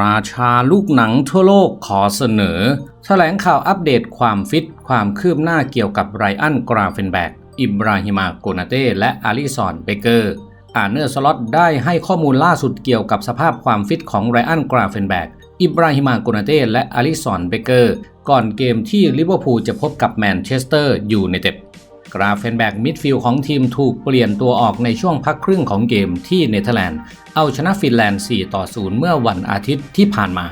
ราชาลูกหนังทั่วโลกขอเสนอ แถลงข่าวอัปเดตความฟิต ความคืบหน้าเกี่ยวกับไรอันกราเฟนแบก อิบราฮิมาโกนาเต้ และอาริซอนเบเกอร์ อาเนอร์สล็อตได้ให้ข้อมูลล่าสุดเกี่ยวกับสภาพความฟิตของไรอันกราเฟนแบก อิบราฮิมาโกนาเต้และอาริซอนเบเกอร์ ก่อนเกมที่ลิเวอร์พูลจะพบกับแมนเชสเตอร์ยูไนเต็ด กราเฟนแบกมิดฟิลด์ของทีมถูกเปลี่ยนตัวออกในช่วงพักครึ่งของเกมที่เนเธอร์แลนด์ เอาชนะฟินแลนด์ 4 ต่อ 0 เมื่อวันอาทิตย์ที่ผ่านมา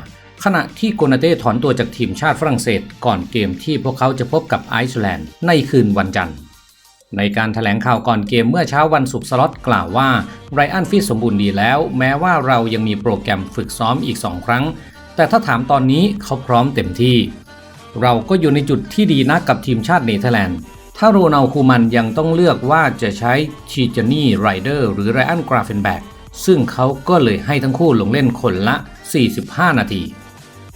ขณะที่โกนาเต้ถอนตัวจากทีมชาติฝรั่งเศส ก่อนเกมที่พวกเขาจะพบกับไอซ์แลนด์ในคืนวันจันทร์ในการถแถลงข่าวก่อนเกมเมื่อเช้าวันศุกร์สล็อตกล่าวว่าไรอันฟิตสมบูรณ์ดีแล้ว แม้ว่าเรายังมีโปรแกรมฝึกซ้อมอีก 2 ครั้ง แต่ถ้าถามตอนนี้เขาพร้อมเต็มที่ เราก็อยู่ในจุดที่ดีนะกับทีมชาติเนเธอร์แลนด์ ถ้าโรนัลคูมันยังต้องเลือกว่าจะใช้ชีจานี่ไรเดอร์หรือไรอันกราเฟนแบกซึ่งเขาก็เลยให้ทั้งคู่ลงเล่นคนละ 45 นาที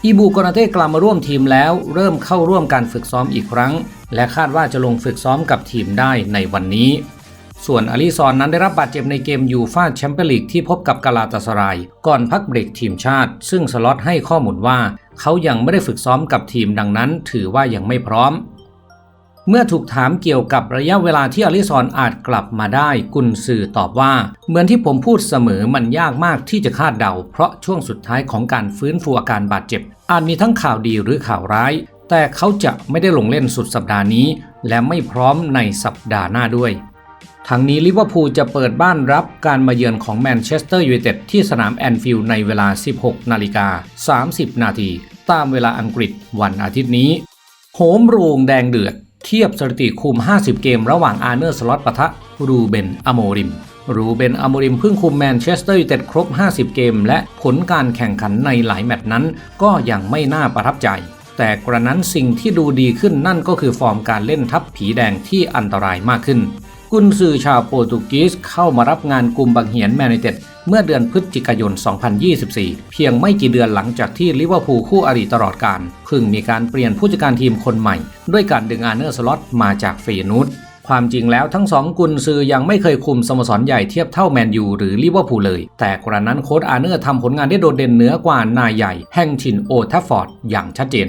อีบูโกนาเต้กลับมาร่วมทีมแล้ว เริ่มเข้าร่วมการฝึกซ้อมอีกครั้ง และคาดว่าจะลงฝึกซ้อมกับทีมได้ในวันนี้ ส่วนอาริซอนนั้นได้รับบาดเจ็บในเกมยูฟาแชมเปี้ยนลีกที่พบกับกาลาตาสราย ก่อนพักเบรกทีมชาติ ซึ่งสล็อตให้ข้อมูลว่า เขายังไม่ได้ฝึกซ้อมกับทีมดังนั้น ถือว่ายังไม่พร้อม เมื่อถูกถามเกี่ยวกับระยะเวลาที่อลิซอนอาจกลับมาได้ กุนซือตอบว่า เหมือนที่ผมพูดเสมอมันยากมากที่จะคาดเดา เพราะช่วงสุดท้ายของการฟื้นฟูอาการบาดเจ็บ อาจมีทั้งข่าวดีหรือข่าวร้าย แต่เขาจะไม่ได้ลงเล่นสุดสัปดาห์นี้ และไม่พร้อมในสัปดาห์หน้าด้วยทั้งนี้ลิเวอร์พูลจะเปิดบ้านรับการมาเยือนของแมนเชสเตอร์ยูไนเต็ดที่สนามแอนฟิลด์ในเวลา 16 นาฬิกา 30 นาทีตามเวลาอังกฤษวันอาทิตย์นี้ โหมโรงแดงเดือด เทียบสถิติคุม 50 เกมระหว่างอาร์เนอร์สล็อตปะทะรูเบนอโมริม รูเบนอโมริมเพิ่งคุมแมนเชสเตอร์ยูไนเต็ดครบ 50 เกม และผลการแข่งขันในหลายแมตช์นั้น ก็ยังไม่น่าประทับใจ แต่กระนั้นสิ่งที่ดูดีขึ้นนั่นก็คือฟอร์มการเล่นทัพผีแดงที่อันตรายมากขึ้น กุนซือชาวโปรตุเกสเข้ามารับงานกลุ่มบังเหียนแมนยูเต็ดเมื่อเดือนพฤศจิกายน 2024 เพียงไม่กี่เดือนหลังจากที่ลิเวอร์พูลคู่อริตลอดการเพิ่งมีการเปลี่ยนผู้จัดการทีมคนใหม่ ด้วยการดึงอาร์เนอร์สล็อตมาจากเฟยนูดความจริงแล้วทั้งสองกุนซือยังไม่เคยคุมสโมสรใหญ่เทียบเท่าแมนยูหรือลิเวอร์พูลเลย แต่กระนั้นโค้ชอาร์เนอร์ทำผลงานได้โดดเด่นเหนือกว่านายใหญ่ แห่งถิ่นโอทัฟฟอร์ดอย่างชัดเจน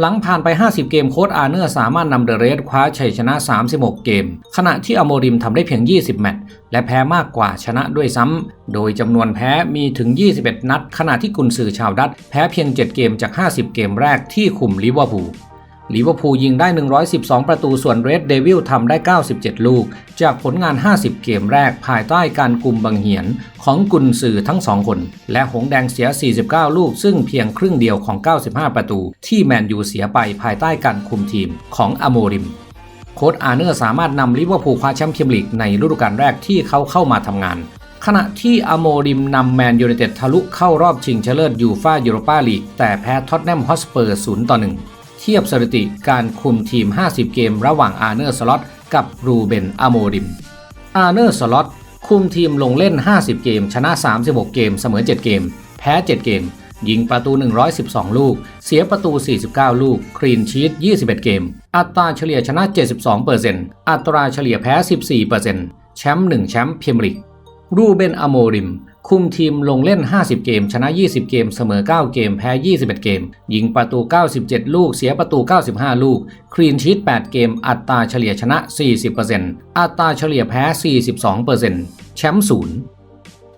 หลังผ่านไป 50 เกมโค้ดอาร์เนอร์สามารถนำเดอะเรสคว้าชัยชนะ 36 เกม ขณะที่อโมริมทำได้เพียง 20 แมตช์และแพ้มากกว่าชนะด้วยซ้ำ โดยจำนวนแพ้มีถึง 21 นัด ขณะที่กุนซือชาวดัตแพ้เพียง 7 เกมจาก 50 เกมแรกที่คุมลิเวอร์พูล ลิเวอร์พูลยิงได้ 112 ประตูส่วนเรดเดวิลทำได้ 97 ลูก จากผลงาน 50 เกมแรกภายใต้การกุมบังเหียนของกุนซือทั้งสองคน และหงแดงเสีย 49 ลูก ซึ่งเพียงครึ่งเดียวของ 95 ประตู ที่แมนยูเสียไปภายใต้การคุมทีมของอโมริมโค้ชอาเนอร์สามารถนำลิเวอร์พูลคว้าแชมป์พรีเมียร์ลีกในฤดูกาลแรกที่เขาเข้ามาทำงาน ขณะที่อโมริมนำแมนยูไนเต็ดทะลุเข้ารอบชิงชนะเลิศยูฟ่ายูโรปาลีกแต่แพ้ท็อตแนมฮอสเปอร์ 0 ต่อ 1 เทียบสถิติการคุมทีม 50 เกมระหว่างอาร์เนอร์สล็อตกับรูเบนอโมริม อาร์เนอร์สล็อตคุมทีมลงเล่น 50 เกม ชนะ 36 เกม เสมอ 7 เกม แพ้ 7 เกม ยิงประตู 112 ลูก เสียประตู 49 ลูก คลีนชีต21 เกม อัตราเฉลี่ยชนะ 72%อัตราเฉลี่ยแพ้ 14%แชมป์1แชมป์เมียร์ลีก รูเบนอโมริม คุมทีมลงเล่น 50 เกม ชนะ 20 เกม เสมอ 9 เกม แพ้ 21 เกม ยิงประตู 97 ลูก เสียประตู 95 ลูก คลีนชีต 8 เกม อัตราเฉลี่ยชนะ 40%อัตราเฉลี่ยแพ้ 42%แชมป์ศูนย์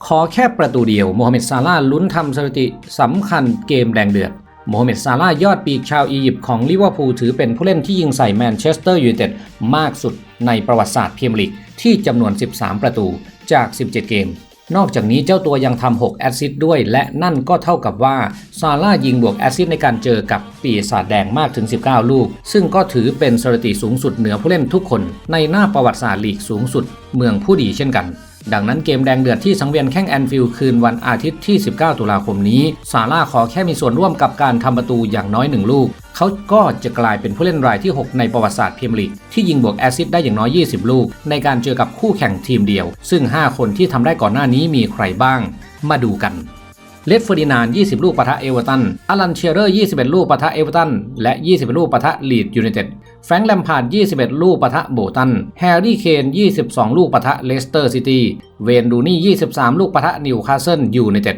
ขอแค่ประตูเดียวโมฮัมเหม็ดซาลาห์ลุ้นทำสถิติสำคัญเกมแดงเดือดโมฮัมเหม็ดซาลาห์ยอดปีกชาวอียิปต์ของลิเวอร์พูลถือเป็นผู้เล่นที่ยิงใส่แมนเชสเตอร์ยูไนเต็ดมากสุดในประวัติศาสตร์พรีเมียร์ลีกที่จำนวน 13 ประตู จาก 17 เกม นอกจากนี้เจ้าตัวยังทำ6แอสซิสด้วย และนั่นก็เท่ากับว่าซาร่ายิงบวกแอสซิสในการเจอกับปีศาจแดงมากถึง 19 ลูก ซึ่งก็ถือเป็นสถิติสูงสุดเหนือผู้เล่นทุกคน ในหน้าประวัติศาสตร์ลีกสูงสุด เมืองผู้ดีเช่นกัน ดังนั้นเกมแดงเดือดที่สังเวียนแข้งแอนฟิลด์คืนวันอาทิตย์ที่ 19 ตุลาคมนี้ ซาร่าขอแค่มีส่วนร่วมกับการทำประตูอย่างน้อยหนึ่งลูก เขาก็จะกลายเป็นผู้เล่นรายที่ 6 ในประวัติศาสตร์พรีเมียร์ลีกที่ยิงบวกแอซิสได้อย่างน้อย 20 ลูก ในการเจอกับคู่แข่งทีมเดียว ซึ่ง 5 คนที่ทำได้ก่อนหน้านี้มีใครบ้าง มาดูกัน เลดเฟอร์ดินาน 20 ลูกปะทะเอเวอร์ตันอลันเชียเรอร์ 21 ลูกปะทะเอเวอร์ตัน และ 21 ลูกปะทะลีดยูไนเต็ด แฟรงค์แลมพาร์ด 21 ลูกปะทะโบตัน แฮร์รี่เคน 22 ลูกปะทะเลสเตอร์ซิตี้ เวนดูนี่ 23 ลูกปะทะนิวคาสเซิลยูไนเต็ด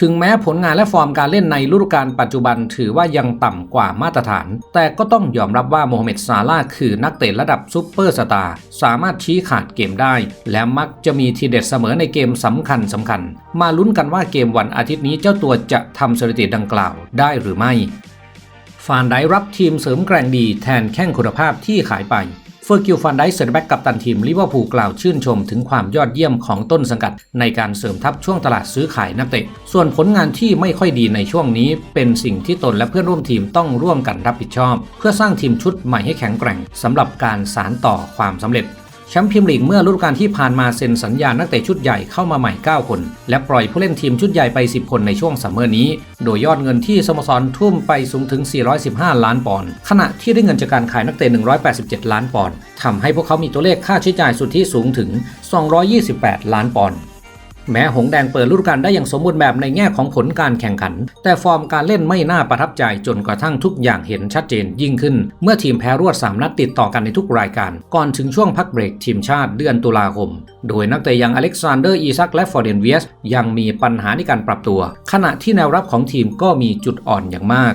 ถึงแม้ผลงานและฟอร์มการเล่นในฤดูกาลปัจจุบันถือว่ายังต่ำกว่ามาตรฐาน แต่ก็ต้องยอมรับว่าโมฮัมเหม็ดซาลาห์คือนักเตะระดับซุปเปอร์สตาร์สามารถชี้ขาดเกมได้ และมักจะมีทีเด็ดเสมอในเกมสำคัญสำคัญ มาลุ้นกันว่าเกมวันอาทิตย์นี้เจ้าตัวจะทำสถิติดังกล่าวได้หรือไม่ฟานไดรับทีมเสริมแกร่งดีแทนแข้งคุณภาพที่ขายไป เฟอร์กิลฟันไดเซอร์แบ็กกับตันทีมลิเวอร์พูลกล่าวชื่นชมถึงความยอดเยี่ยมของต้นสังกัด ในการเสริมทัพช่วงตลาดซื้อขายนักเตะ ส่วนผลงานที่ไม่ค่อยดีในช่วงนี้ เป็นสิ่งที่ตนและเพื่อนร่วมทีมต้องร่วมกันรับผิดชอบ เพื่อสร้างทีมชุดใหม่ให้แข็งแกร่งสำหรับการสานต่อความสำเร็จ แชมป์พิมลีกเมื่อฤดูกาลที่ผ่านมาเซ็นสัญญานักเตะชุดใหญ่เข้ามาใหม่ 9 คน และปล่อยผู้เล่นทีมชุดใหญ่ไป 10 คนในช่วงซัมเมอร์นี้ โดยยอดเงินที่สโมสรทุ่มไปสูงถึง 415 ล้านปอนด์ขณะที่ได้เงินจากการขายนักเตะ 187 ล้านปอนด์ทำให้พวกเขามีตัวเลขค่าใช้จ่ายสุทธิสูงถึง 228 ล้านปอนด์ แม้หงแดงเปิดฤดูกาลได้อย่างสมบูรณ์แบบในแง่ของผลการแข่งขัน แต่ฟอร์มการเล่นไม่น่าประทับใจจนกระทั่งทุกอย่างเห็นชัดเจนยิ่งขึ้น เมื่อทีมแพ้รวด 3 นัดติดต่อกันในทุกรายการ ก่อนถึงช่วงพักเบรกทีมชาติเดือนตุลาคม โดยนักเตะอย่างอเล็กซานเดอร์อีซักและฟอร์เดนเวียสยังมีปัญหาในการปรับตัว ขณะที่แนวรับของทีมก็มีจุดอ่อนอย่างมาก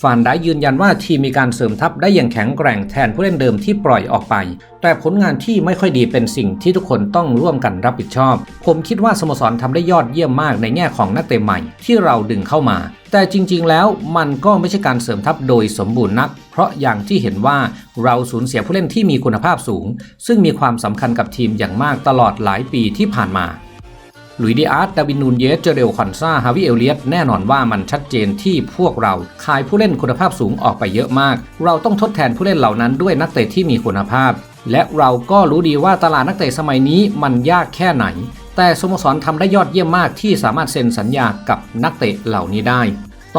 ฟานได้ยืนยันว่าทีมมีการเสริมทัพได้อย่างแข็งแกร่งแทนผู้เล่นเดิมที่ปล่อยออกไป แต่ผลงานที่ไม่ค่อยดีเป็นสิ่งที่ทุกคนต้องร่วมกันรับผิดชอบ ผมคิดว่าสโมสรทำได้ยอดเยี่ยมมากในแง่ของนักเตะใหม่ที่เราดึงเข้ามา แต่จริงๆแล้วมันก็ไม่ใช่การเสริมทัพโดยสมบูรณ์นัก เพราะอย่างที่เห็นว่าเราสูญเสียผู้เล่นที่มีคุณภาพสูง ซึ่งมีความสำคัญกับทีมอย่างมากตลอดหลายปีที่ผ่านมา ลุยดีอาร์ตดาวินนูนเยส เจเรลคอนซาฮาวิเอลเลียตแน่นอนว่ามันชัดเจนที่พวกเราขายผู้เล่นคุณภาพสูงออกไปเยอะมาก เราต้องทดแทนผู้เล่นเหล่านั้นด้วยนักเตะที่มีคุณภาพ และเราก็รู้ดีว่าตลาดนักเตะสมัยนี้มันยากแค่ไหน แต่สโมสรทำได้ยอดเยี่ยมมากที่สามารถเซ็นสัญญากับนักเตะเหล่านี้ได้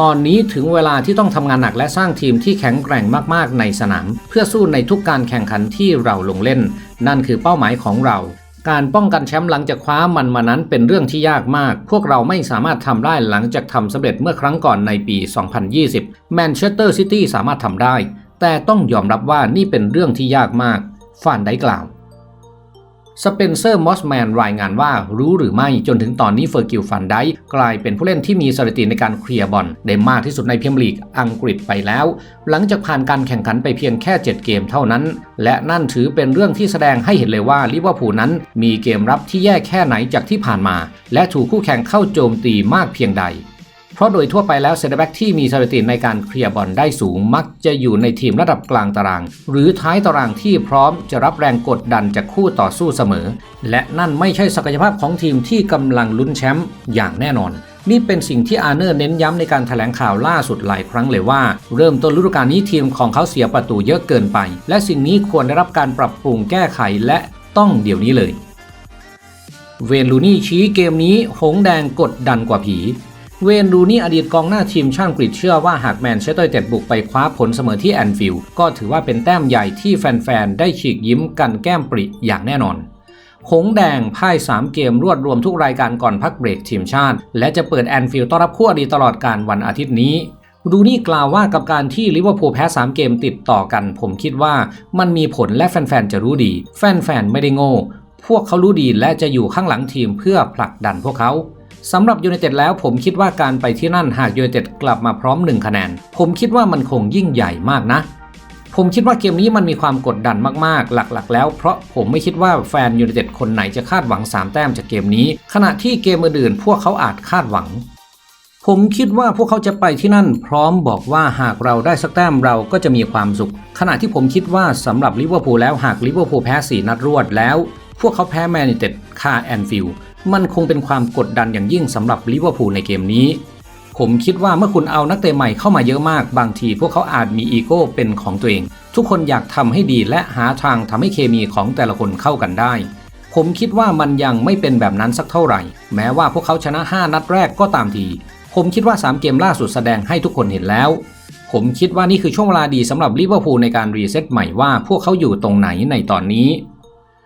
ตอนนี้ถึงเวลาที่ต้องทำงานหนักและสร้างทีมที่แข็งแกร่งมากๆในสนาม เพื่อสู้ในทุกการแข่งขันที่เราลงเล่น นั่นคือเป้าหมายของเรา การป้องกันแชมป์หลังจากคว้ามันมานั้นเป็นเรื่องที่ยากมาก พวกเราไม่สามารถทำได้หลังจากทำสำเร็จเมื่อครั้งก่อนในปี 2020 แมนเชสเตอร์ซิตี้สามารถทำได้ แต่ต้องยอมรับว่านี่เป็นเรื่องที่ยากมากฟานได้กล่าว สเปนเซอร์มอสแมนรายงานว่ารู้หรือไม่จนถึงตอนนี้เฟอร์กิลฟันไดกลายเป็นผู้เล่นที่มีสถิติในการเคลียร์บอลได้มากที่สุดในพรีเมียร์ลีกอังกฤษไปแล้ว หลังจากผ่านการแข่งขันไปเพียงแค่ 7 เกมเท่านั้น และนั่นถือเป็นเรื่องที่แสดงให้เห็นเลยว่าลิเวอร์พูลนั้นมีเกมรับที่แย่แค่ไหนจากที่ผ่านมา และถูกคู่แข่งเข้าโจมตีมากเพียงใด ราะโดยทั่วไปแล้วเซนเตอร์แบ็กที่มีสถิติในการเคลียร์บอลได้สูงมักจะอยู่ในทีมระดับกลางตาราง หรือท้ายตารางที่พร้อมจะรับแรงกดดันจากคู่ต่อสู้เสมอ และนั่นไม่ใช่ศักยภาพของทีมที่กำลังลุ้นแชมป์อย่างแน่นอนนี่เป็นสิ่งที่อาร์เนอร์เน้นย้ำในการถแถลงข่าวล่าสุดหลายครั้งเลยว่า เริ่มต้นฤดูกาลนี้ทีมของเขาเสียประตูเยอะเกินไป และสิ่งนี้ควรได้รับการปรับปรุงแก้ไขและต้องเดี๋ยวนี้เลย เวนลูนี่ชี้เกมนี้หงแดงกดดันกว่าผี เวนรูนี่อดีตกองหน้าทีมชาติอังกฤษเชื่อว่าหากแมนเชสเตอร์ยูไนเต็ดบุกไปคว้าผลเสมอที่แอนฟิลด์ก็ถือว่าเป็นแต้มใหญ่ที่แฟน ๆ ได้ฉีกยิ้มกันแก้มปริอย่างแน่นอน หงแดงพ่าย 3 เกมรวดรวมทุกรายการก่อนพักเบรกทีมชาติ และจะเปิดแอนฟิลด์ต้อนรับคู่อดีตตลอดการวันอาทิตย์นี้รูนี่กล่าวว่ากับการที่ลิเวอร์พูลแพ้ 3 เกมติดต่อกัน ผมคิดว่ามันมีผลและแฟนๆจะรู้ดี แฟนๆไม่ได้โง่ พวกเขารู้ดีและจะอยู่ข้างหลังทีมเพื่อผลักดันพวกเขา สำหรับยูไนเต็ดแล้วผมคิดว่าการไปที่นั่นหากยูไนเต็ดกลับมาพร้อม1คะแนน ผมคิดว่ามันคงยิ่งใหญ่มากนะ ผมคิดว่าเกมนี้มันมีความกดดันมากๆ หลักๆ แล้วเพราะผมไม่คิดว่าแฟนยูไนเต็ดคนไหนจะคาดหวัง 3 แต้มจากเกมนี้ ขณะที่เกมอื่นๆพวกเขาอาจคาดหวัง ผมคิดว่าพวกเขาจะไปที่นั่น พร้อมบอกว่าหากเราได้สักแต้มเราก็จะมีความสุข ขณะที่ผมคิดว่าสำหรับลิเวอร์พูลแล้วหากลิเวอร์พูลแพ้4นัดรวดแล้ว พวกเขาแพ้แมนยูไนเต็ดคาแอนฟิลด์ มันคงเป็นความกดดันอย่างยิ่งสำหรับลิเวอร์พูลในเกมนี้ ผมคิดว่าเมื่อคุณเอานักเตะใหม่เข้ามาเยอะมาก บางทีพวกเขาอาจมีอีโก้เป็นของตัวเอง ทุกคนอยากทำให้ดีและหาทางทำให้เคมีของแต่ละคนเข้ากันได้ ผมคิดว่ามันยังไม่เป็นแบบนั้นสักเท่าไหร่ แม้ว่าพวกเขาชนะ 5 นัดแรกก็ตามที ผมคิดว่า 3 เกมล่าสุดแสดงให้ทุกคนเห็นแล้วผมคิดว่านี่คือช่วงเวลาดีสำหรับลิเวอร์พูลในการรีเซ็ตใหม่ว่าพวกเขาอยู่ตรงไหนในตอนนี้